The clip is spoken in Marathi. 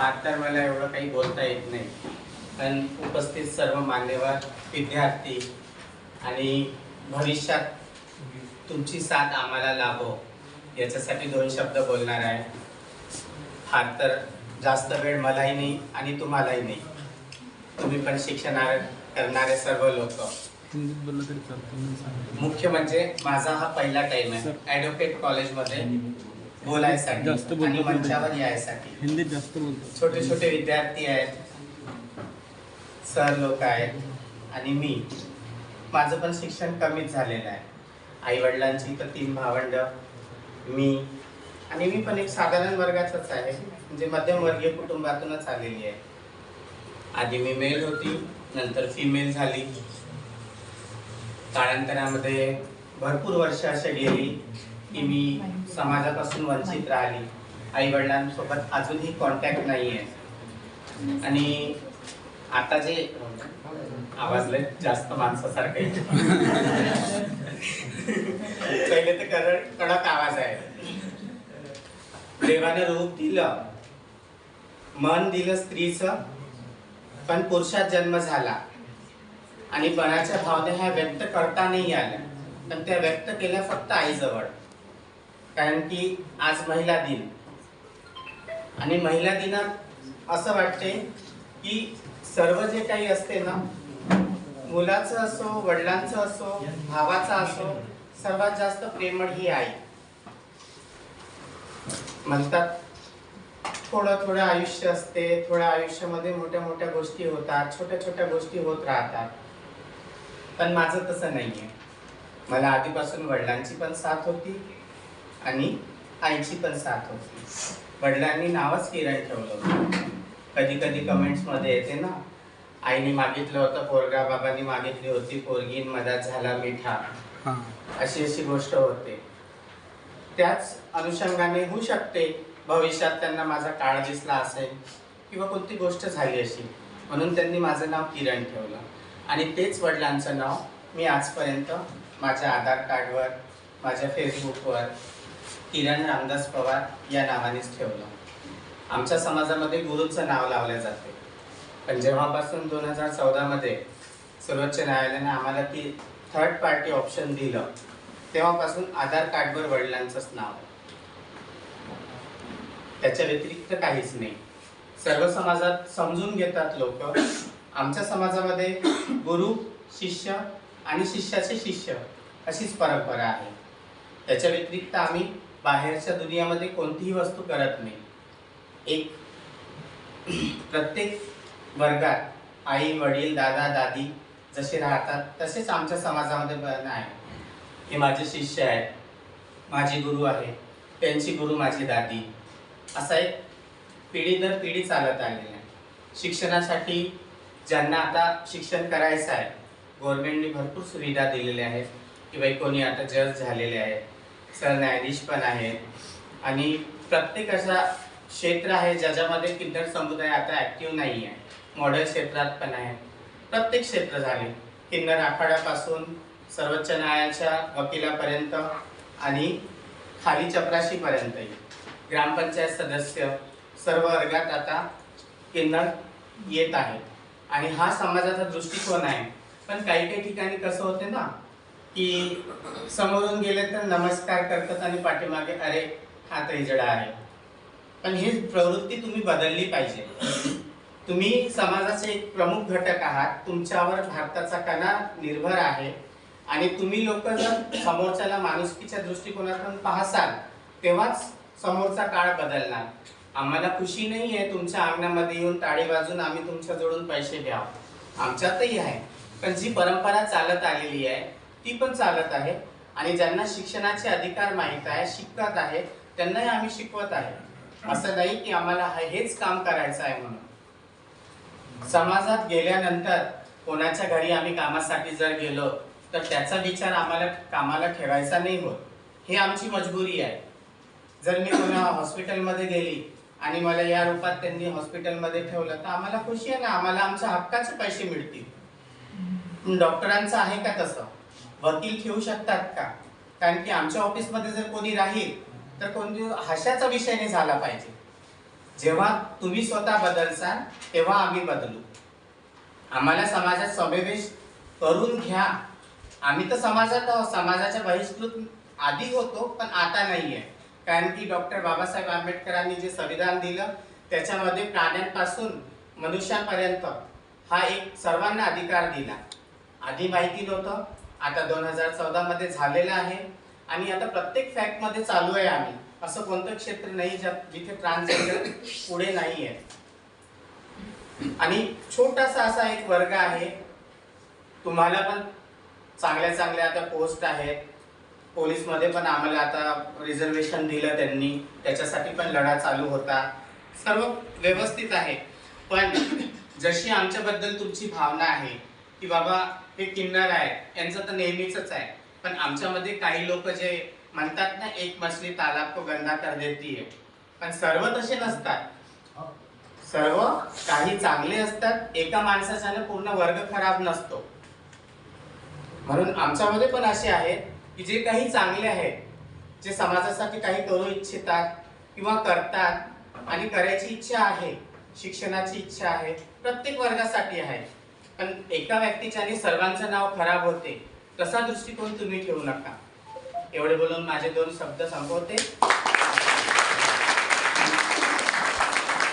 फार तर मला एवढं काही बोलता येत नाही. पण उपस्थित सर्व मान्यवर विद्यार्थी आणि भविष्यात तुमची साथ आम्हाला लाभो. याच्यासाठी दोन शब्द बोलणार आहे. फार तर जास्त वेळ मलाही नाही आणि तुम्हालाही नाही. तुम्ही पण शिक्षणार करणारे सर्व लोक. मुख्य म्हणजे माझा हा पहिला टाइम आहे. ॲडव्होकेट कॉलेजमध्ये बोलायसाठी जास्त आणि मंचावर यायसाठी. हिंदीत जास्त बोलतो छोटे छोटे विद्यार्थी आहेत. सर लोक आहेत. आणि मी. माझं पण शिक्षण कमीच झालेलं आहे. आई वडिलांची तर तीन भावंड. मी. आणि मी पण एक साधारण वर्गाचाच आहे. म्हणजे मध्यमवर्गीय कुटुंबातूनच आलेली आहे. आधी मी मेल होती नंतर फिमेल झाली. काळांतरामध्ये भरपूर वर्ष असे गेली. की मी समाजापासून वंचित राहिली. आई वडिलांसोबत अजूनही कॉन्टॅक्ट नाही आहे आणि आता जे आवाजले जास्त माणसासारखे पहिले तर कडक कडक आवाज आहे. देवाने रूप दिलं मन दिलं स्त्रीचं पण पुरुषात जन्म झाला. आणि मनाच्या भावना ह्या व्यक्त करता नाही आल्या. पण त्या व्यक्त केल्या फक्त आईजवळ. कारण की आज महिला दिन. आणि महिला दिनात असं वाटते की सर्व जे काही असते ना मुलाचं असो वडिलांचं असो भावाचा असो सर्वात जास्त प्रेमळ ही आई. म्हणतात थोडं थोडं आयुष्य असते थोड्या आयुष्यामध्ये मोठ्या मोठ्या गोष्टी होतात छोट्या छोट्या गोष्टी होत राहतात. पण माझं तसं नाहीये. मला आधीपासून वडिलांची पण साथ होती. आणि आईची पण साथ होती. वडिलांनी नावच किरण ठेवलं होतं. कधी कधी कमेंट्समध्ये येते ना आईने मागितलं होतं पोरगा बाबांनी मागितली होती पोरगी मधात झाला मिठा. अशी अशी गोष्ट होते. त्याच अनुषंगाने होऊ शकते. भविष्यात त्यांना माझा काळ दिसला असेल किंवा कोणती गोष्ट झाली अशी म्हणून त्यांनी माझं नाव किरण ठेवलं. आणि तेच वडिलांचं नाव मी आजपर्यंत माझ्या आधार कार्डवर माझ्या फेसबुकवर किरण रामदास पवार या नावानेच ठेवलं. आमच्या समाजामध्ये गुरुचं नाव लावलं जाते. पण जेव्हापासून दोन हजार चौदामध्ये सर्वोच्च न्यायालयाने आम्हाला ती थर्ड पार्टी ऑप्शन दिलं तेव्हापासून आधार कार्डवर वडिलांचंच नाव त्याच्या व्यतिरिक्त काहीच नाही. सर्व समाजात समजून घेतात लोक. आमच्या समाजामध्ये गुरु शिष्य आणि शिष्याचे शिष्य अशीच परंपरा आहे. त्याच्या व्यतिरिक्त आम्ही बाहेरच्या दुनियामध्ये कोणतीही वस्तू करत नाही. एक प्रत्येक वर्गात आई वडील दादा दादी जसे राहतात तसेच आमच्या समाजामध्ये पण आहे. हे माझे शिष्य आहेत. माझे गुरु आहे. त्यांची गुरु माझी दादी. असा एक पिढी दर पिढी चालत आलेली आहे. शिक्षणासाठी ज्यांना आता शिक्षण करायचं आहे गव्हर्नमेंटने भरपूर सुविधा दिलेल्या आहेत की बाई कोणी आता जज झालेले आहेत. सरन्यायाधीश पण आहेत. आणि प्रत्येक असा क्षेत्र आहे ज्याच्यामध्ये किन्नर समुदाय आता ॲक्टिव्ह नाही आहे मॉडेल क्षेत्रात पण आहे. प्रत्येक क्षेत्र झाले. किन्नर आखाड्यापासून सर्वोच्च न्यायालयाच्या वकिलापर्यंत आणि खाली चपराशीपर्यंतही. ग्रामपंचायत सदस्य सर्व वर्गात आता किन्नर येत आहेत. आणि हा समाजाचा दृष्टिकोन आहे. पण काही काही ठिकाणी कसं होते ना की समोरून गेले तर नमस्कार करतात आणि पाठीमागे अरे हा तर आहे. पण ही प्रवृत्ती तुम्ही बदलली पाहिजे. तुम्ही समाजाचे एक प्रमुख घटक आहात. तुमच्यावर भारताचा कणा निर्भर आहे. आणि तुम्ही लोक जर समोरच्याला माणुसकीच्या दृष्टिकोनातून पाहसाल तेव्हाच समोरचा काळ बदलणार. आम्हाला खुशी नाही आहे तुमच्या अंगणामध्ये येऊन टाळी वाजून आम्ही तुमच्याजवळून पैसे घ्यावं. आमच्यातही आहे. पण जी परंपरा चालत आलेली आहे ती पण चालत आहे. आणि ज्यांना शिक्षणाचे अधिकार माहीत आहे शिकत आहे त्यांनाही आम्ही शिकवत आहे. असं नाही की आम्हाला हेच काम करायचं आहे म्हणून. समाजात गेल्यानंतर कोणाच्या घरी आम्ही कामासाठी जर गेलो तर त्याचा विचार आम्हाला कामाला ठेवायचा नाही होत. हे आमची मजबुरी आहे. जर मी कोणा हॉस्पिटलमध्ये गेली आणि मला या रूपात त्यांनी हॉस्पिटलमध्ये ठेवलं तर आम्हाला खुशी आहे ना? आम्हाला आमच्या हक्काचे पैसे मिळतील. डॉक्टरांचं आहे का तसं? वकील ठेवू शकतात का? कारण की आमच्या ऑफिसमध्ये जर कोणी राहील तर कोणी हशाचा विषय नाही झाला पाहिजे. जेव्हा तुम्ही स्वतः बदलसाल तेव्हा आम्ही बदलू. आम्हाला समाजात समावेश करून घ्या. आम्ही तर समाजात आहोत समाजाच्या बहिष्कृत आधी होतो पण आता नाही आहे कारण की डॉक्टर बाबासाहेब आंबेडकरांनी जे संविधान दिलं त्याच्यामध्ये प्राण्यांपासून मनुष्यापर्यंत हा एक सर्वांना अधिकार दिला. आधी माहिती नव्हतं आता दोन हजार चौदामध्ये झालेलं आहे. आणि आता प्रत्येक फॅक्टमध्ये चालू आहे आम्ही. असं कोणतं क्षेत्र नाही ज्यात जिथे ट्रान्सजेंडर पुढे नाही आहे आणि छोटासा असा एक वर्ग आहे. तुम्हाला पण चांगल्या चांगल्या आता पोस्ट आहेत. पोलीसमध्ये पण आम्हाला आता रिझर्वेशन दिलं त्यांनी. त्याच्यासाठी पण लढा चालू होता. सर्व व्यवस्थित आहे. पण जशी आमच्याबद्दल तुमची भावना आहे की बाबा हे किन्नर आहे यांचं तर नेहमीच आहे. पण आमच्यामध्ये काही लोक जे म्हणतात ना एक मछली तालाब को गंदा कर देती है. पण सर्व तसे नसतात. सर्व काही चांगले असतात. एका माणसाच्याने पूर्ण वर्ग खराब नसतो. म्हणून आमच्यामध्ये पण असे आहेत की जे काही चांगले आहेत जे समाजासाठी काही करू इच्छितात किंवा करतात आणि करायची इच्छा आहे शिक्षणाची इच्छा आहे प्रत्येक वर्गासाठी आहे. पण एका व्यक्तीच्याने सर्वांचं नाव खराब होते तसा दृष्टिकोन तुम्ही ठेवू नका. एवढे बोलून माझे दोन शब्द संपवते.